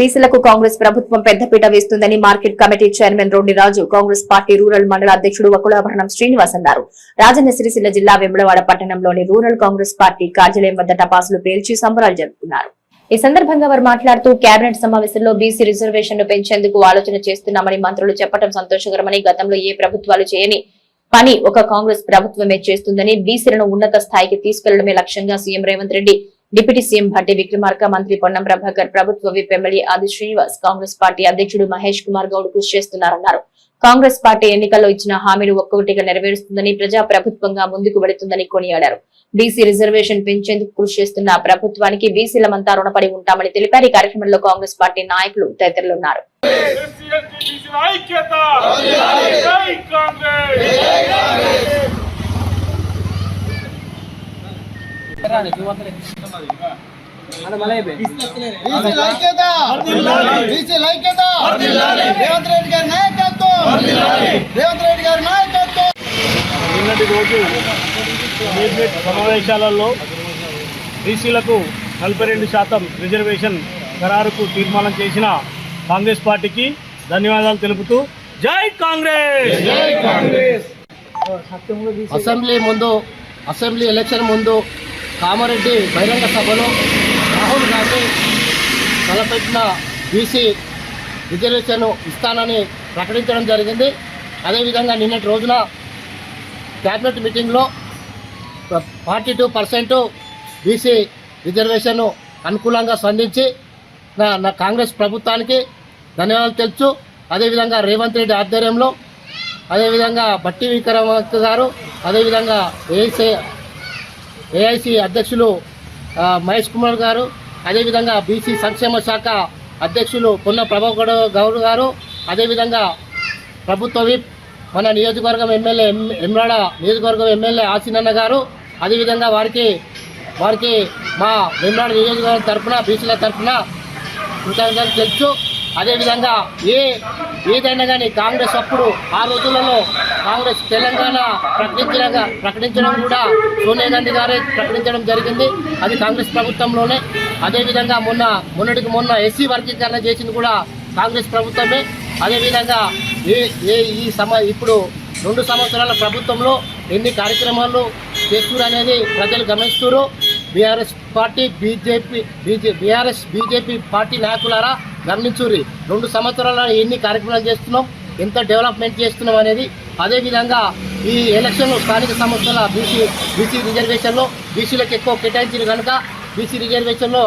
బీసీలకు కాంగ్రెస్ ప్రభుత్వం పెద్దపీట వేస్తుందని market committee chairman Roddi Raju Congress party rural మండల అధ్యక్షుడు వకులాభరణం శ్రీనివాస్ అన్నారు. రాజన్న సిరిసిల్ల జిల్లా వెంబడవాడ పట్టణంలోని రూరల్ కాంగ్రెస్ పార్టీ కార్యాలయం వద్ద టపాసులు పేల్చి సంబరాలు జరుపుకున్నారు. ఈ సందర్భంగా వారు మాట్లాడుతూ కేబినెట్ సమావేశంలో బీసీ రిజర్వేషన్ను పెంచేందుకు ఆలోచన చేస్తున్నామని మంత్రులు చెప్పడం సంతోషకరమని గతంలో ఏ ప్రభుత్వాలు చేయని పని ఒక కాంగ్రెస్ ప్రభుత్వమే చేస్తుందని బీసీలను ఉన్నత స్థాయికి తీసుకెళ్ళడమే లక్ష్యంగా CM Revanth Reddy deputy CM Bhatti Vikramarka మంత్రి పొన్నం ప్రభాకర్ ప్రభుత్వ విప్ ఎమ్మెల్యే ఆది శ్రీనివాస్ కాంగ్రెస్ పార్టీ అధ్యక్షుడు మహేష్ కుమార్ గౌడ్ కృషి చేస్తున్నారన్నారు. కాంగ్రెస్ పార్టీ ఎన్నికల్లో ఇచ్చిన హామీలు ఒక్కొక్కటిగా నెరవేరుస్తుందని ప్రజా ప్రభుత్వంగా ముందుకు వెళుతుందని కొనియాడారు. బీసీ రిజర్వేషన్ పెంచేందుకు కృషి చేస్తున్న ప్రభుత్వానికి బీసీలమంతా రుణపడి ఉంటామని తెలిపారు. ఈ కార్యక్రమంలో కాంగ్రెస్ పార్టీ నాయకులు తదితరులు ఉన్నారు. కాంగ్రెస్! బీసీల ఐక్యత బీసీల ఐక్యత రేవంత్ రెడ్డి గారి నాయకత్వం. రేవంత్ రెడ్డి గారి నాయకత్వం. నిన్నటి రోజు కేబినెట్ సమావేశాలలో బీసీలకు నలభై రెండు శాతం రిజర్వేషన్ ఖరారుకు తీర్మానం చేసిన కాంగ్రెస్ పార్టీకి ధన్యవాదాలు తెలుపుతూ జై కాంగ్రెస్. అసెంబ్లీ ముందు అసెంబ్లీ ఎలక్షన్ ముందు కామారెడ్డి బహిరంగ సభలో రాహుల్ గాంధీ తలపెట్టిన బీసీ రిజర్వేషన్ ఇస్తానని ప్రకటించడం జరిగింది. అదేవిధంగా నిన్నటి రోజున క్యాబినెట్ మీటింగ్లో forty two percent BC reservation అనుకూలంగా స్పందించి నా నా కాంగ్రెస్ ప్రభుత్వానికి ధన్యవాదాలు తెలుసు అదేవిధంగా రేవంత్ రెడ్డి ఆధ్వర్యంలో అదేవిధంగా బట్టి విక్రమార్క గారు అదేవిధంగా ఏసీ ఏఐసి అధ్యక్షులు మహేష్ కుమార్ గారు అదేవిధంగా బీసీ సంక్షేమ శాఖ అధ్యక్షులు పొన్న ప్రభాకర్ గౌడ్ గారు అదేవిధంగా ప్రభుత్వ విప్ మన నియోజకవర్గం ఎమ్మెల్యే ఎం- ఎమ్రాడ నియోజకవర్గం ఎమ్మెల్యే ఆసినన్న గారు అదేవిధంగా వారికి వారికి మా వెమ్రాడ నియోజకవర్గం తరఫున బీసీల తరఫున కృతజ్ఞతలు తెలుసు అదేవిధంగా ఏ ఏదైనా కానీ కాంగ్రెస్ అప్పుడు ఆ రోజులలో కాంగ్రెస్ తెలంగాణ ప్రకటించిన ప్రకటించడం కూడా సోనియా గాంధీ గారే ప్రకటించడం జరిగింది. అది కాంగ్రెస్ ప్రభుత్వంలోనే. అదేవిధంగా మొన్న మొన్నటికి మొన్న ఎస్సీ వర్గీకరణ చేసింది కూడా కాంగ్రెస్ ప్రభుత్వమే. అదేవిధంగా ఏ ఏ ఈ సమ ఇప్పుడు రెండు సంవత్సరాల ప్రభుత్వంలో ఎన్ని కార్యక్రమాలు చేస్తున్నారు అనేది ప్రజలు గమనిస్తున్నారు. BRS party BJP BJ BRS BJP party నాయకులారా గమనించుర్రి రెండు సంవత్సరాల ఎన్ని కార్యక్రమాలు చేస్తున్నాం ఎంత డెవలప్మెంట్ చేస్తున్నాం అనేది అదేవిధంగా ఈ ఎలక్షన్ స్థానిక సంస్థల బీసీ బీసీ రిజర్వేషన్లో బీసీలకు ఎక్కువ కేటాయించిన కనుక బీసీ రిజర్వేషన్లో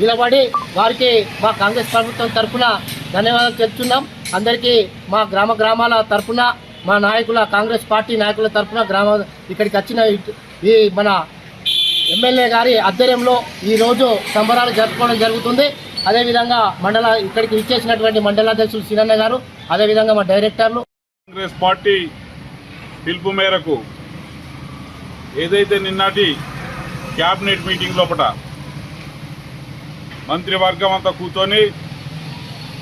నిలబడి వారికి మా కాంగ్రెస్ ప్రభుత్వం తరఫున ధన్యవాదాలు తెలుపుతున్నాం. అందరికీ మా గ్రామ గ్రామాల తరఫున మా నాయకుల కాంగ్రెస్ పార్టీ నాయకుల తరఫున గ్రామ ఇక్కడికి వచ్చిన ఈ మన ఎమ్మెల్యే గారి ఆధ్వర్యంలో ఈరోజు సంబరాలు జరుపుకోవడం జరుగుతుంది. అదేవిధంగా మండల ఇక్కడికి ఇచ్చేసినటువంటి మండలాధ్యక్షులు సీనన్న గారు అదేవిధంగా మా డైరెక్టర్లు. కాంగ్రెస్ పార్టీ పిలుపు మేరకు ఏదైతే నిన్నటి క్యాబినెట్ మీటింగ్ లోపల మంత్రివర్గం అంతా కూర్చొని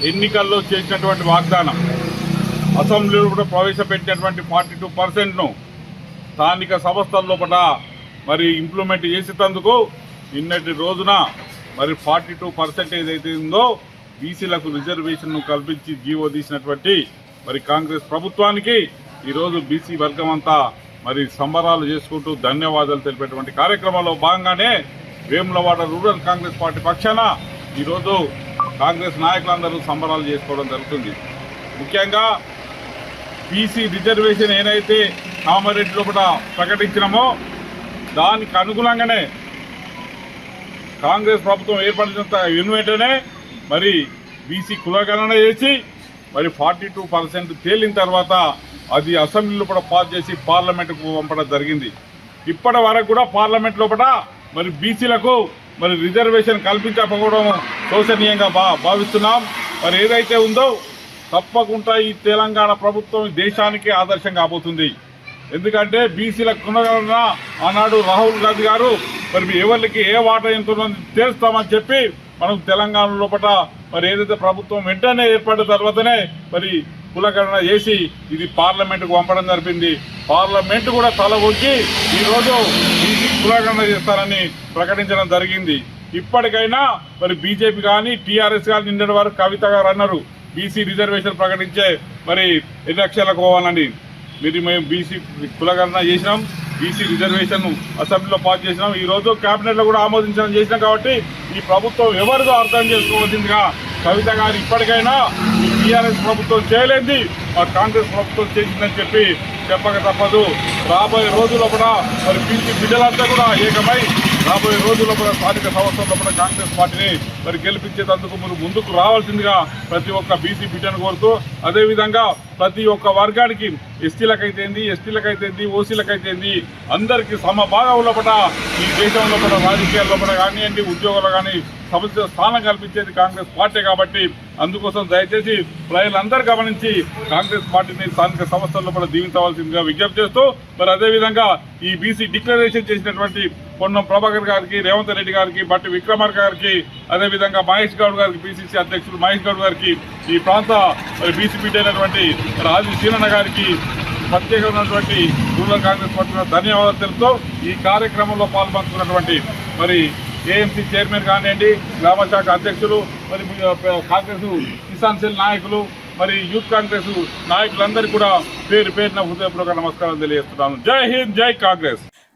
ఎన్నికల్లో చేసినటువంటి వాగ్దానం అసెంబ్లీలో కూడా ప్రవేశపెట్టినటువంటి ఫార్టీ టూ పర్సెంట్ను స్థానిక సంస్థల లోపల మరి ఇంప్లిమెంట్ చేసేటందుకు నిన్నటి రోజున మరి ఫార్టీ టూ పర్సెంట్ ఏదైతే ఉందో బీసీలకు రిజర్వేషన్ను కల్పించి జీవో తీసినటువంటి మరి కాంగ్రెస్ ప్రభుత్వానికి ఈరోజు బీసీ వర్గం అంతా మరి సంబరాలు చేసుకుంటూ ధన్యవాదాలు తెలిపేటువంటి కార్యక్రమంలో భాగంగానే వేములవాడ రూరల్ కాంగ్రెస్ పార్టీ పక్షాన ఈరోజు కాంగ్రెస్ నాయకులందరూ సంబరాలు చేసుకోవడం జరుగుతుంది. ముఖ్యంగా బీసీ రిజర్వేషన్ ఏదైతే కామారెడ్డి లోపల ప్రకటించినామో దానికి అనుగుణంగానే కాంగ్రెస్ ప్రభుత్వం ఏర్పడినంత వెనువెంటనే మరి బీసీ కులగణన చేసి మరి ఫార్టీ టూ పర్సెంట్ తేలిన తర్వాత అది అసెంబ్లీలో కూడా పాస్ చేసి పార్లమెంటుకు పంపడం జరిగింది. ఇప్పటి వరకు కూడా పార్లమెంట్ లోపల మరి బీసీలకు మరి రిజర్వేషన్ కల్పించకపోవడం శోచనీయంగా భా భావిస్తున్నాం. మరి ఏదైతే ఉందో తప్పకుండా ఈ తెలంగాణ ప్రభుత్వం దేశానికి ఆదర్శం కాబోతుంది. ఎందుకంటే బీసీల కునగలన ఆనాడు రాహుల్ గాంధీ గారు మరి ఎవరికి ఏ వాటా ఎంత తెలుస్తామని చెప్పి మనం తెలంగాణ లోపల మరి ఏదైతే ప్రభుత్వం వెంటనే ఏర్పడిన తర్వాతనే మరి కులకరణ చేసి ఇది పార్లమెంటుకు పంపడం జరిపింది. పార్లమెంటు కూడా తల ఒగ్గి ఈరోజు బీసీ కులగణన చేస్తారని ప్రకటించడం జరిగింది. ఇప్పటికైనా మరి బీజేపీ కానీ టీఆర్ఎస్ కానీ నిన్నటి వరకు కవిత గారు అన్నారు బీసీ రిజర్వేషన్ ప్రకటించే మరి ఎన్ని లక్షలకు పోవాలని. మీరు మేము బీసీ కులకరణ చేసినాం బీసీ రిజర్వేషన్ అసెంబ్లీలో పాస్ చేసినాం. ఈ రోజు కూడా ఆమోదించడం చేసినాం కాబట్టి ఈ ప్రభుత్వం ఎవరిదో అర్థం చేసుకోవాల్సిందిగా కవిత గారు ఇప్పటికైనా ఈ టీఆర్ఎస్ ప్రభుత్వం చేయలేంది మా కాంగ్రెస్ ప్రభుత్వం చేసిందని చెప్పి చెప్పక తప్పదు. రాబోయే రోజుల్లో కూడా మరి బీసీ బిడ్డలంతా కూడా ఏకమై రాబోయే రోజుల్లో కూడా స్థానిక సంస్థల్లో కూడా కాంగ్రెస్ పార్టీని మరి గెలిపించేటందుకు మీరు ముందుకు రావాల్సిందిగా ప్రతి ఒక్క బీసీ బిడ్డను కోరుతూ అదేవిధంగా ప్రతి ఒక్క వర్గానికి ఎస్టీలకైతేంది ఎస్టీలకైతేంది ఓసీలకైతేంది అందరికీ సమభాగంలో కూడా ఈ దేశంలో కూడా రాజకీయాల్లో కూడా కానివ్వండి ఉద్యోగాలు కానీ సమస్య స్థానం కల్పించేది కాంగ్రెస్ పార్టీ కాబట్టి అందుకోసం దయచేసి ప్రజలందరూ గమనించి కాంగ్రెస్ పార్టీని స్థానిక సంస్థల్లో కూడా దీవించవలసిందిగా విజ్ఞప్తి చేస్తూ మరి అదేవిధంగా ఈ బీసీ డిక్లరేషన్ చేసినటువంటి పొన్నం ప్రభాకర్ గారికి రేవంత్ రెడ్డి గారికి బట్టి విక్రమార్క గారికి అదేవిధంగా మహేష్ గౌడ్ గారికి పిసిసి అధ్యక్షుడు మహేష్ గౌడ్ గారికి ఈ ప్రాంత బీసీపీటీ అయినటువంటి రాజు సీనన్న గారికి ప్రత్యేకమైనటువంటి రూరల్ కాంగ్రెస్ పార్టీ ధన్యవాదాలు తెలుపుతూ ఈ కార్యక్రమంలో పాల్పంచుకున్నటువంటి మరి ఏఎంసీ చైర్మన్ కానివ్వండి గ్రామ శాఖ అధ్యక్షులు మరి కాంగ్రెస్ కిసాన్ సెల్ నాయకులు మరి యూత్ కాంగ్రెస్ నాయకులందరికీ కూడా పేరు పేరున హృదయపూర్వక నమస్కారం తెలియజేస్తున్నాను. జై హింద్ జై కాంగ్రెస్!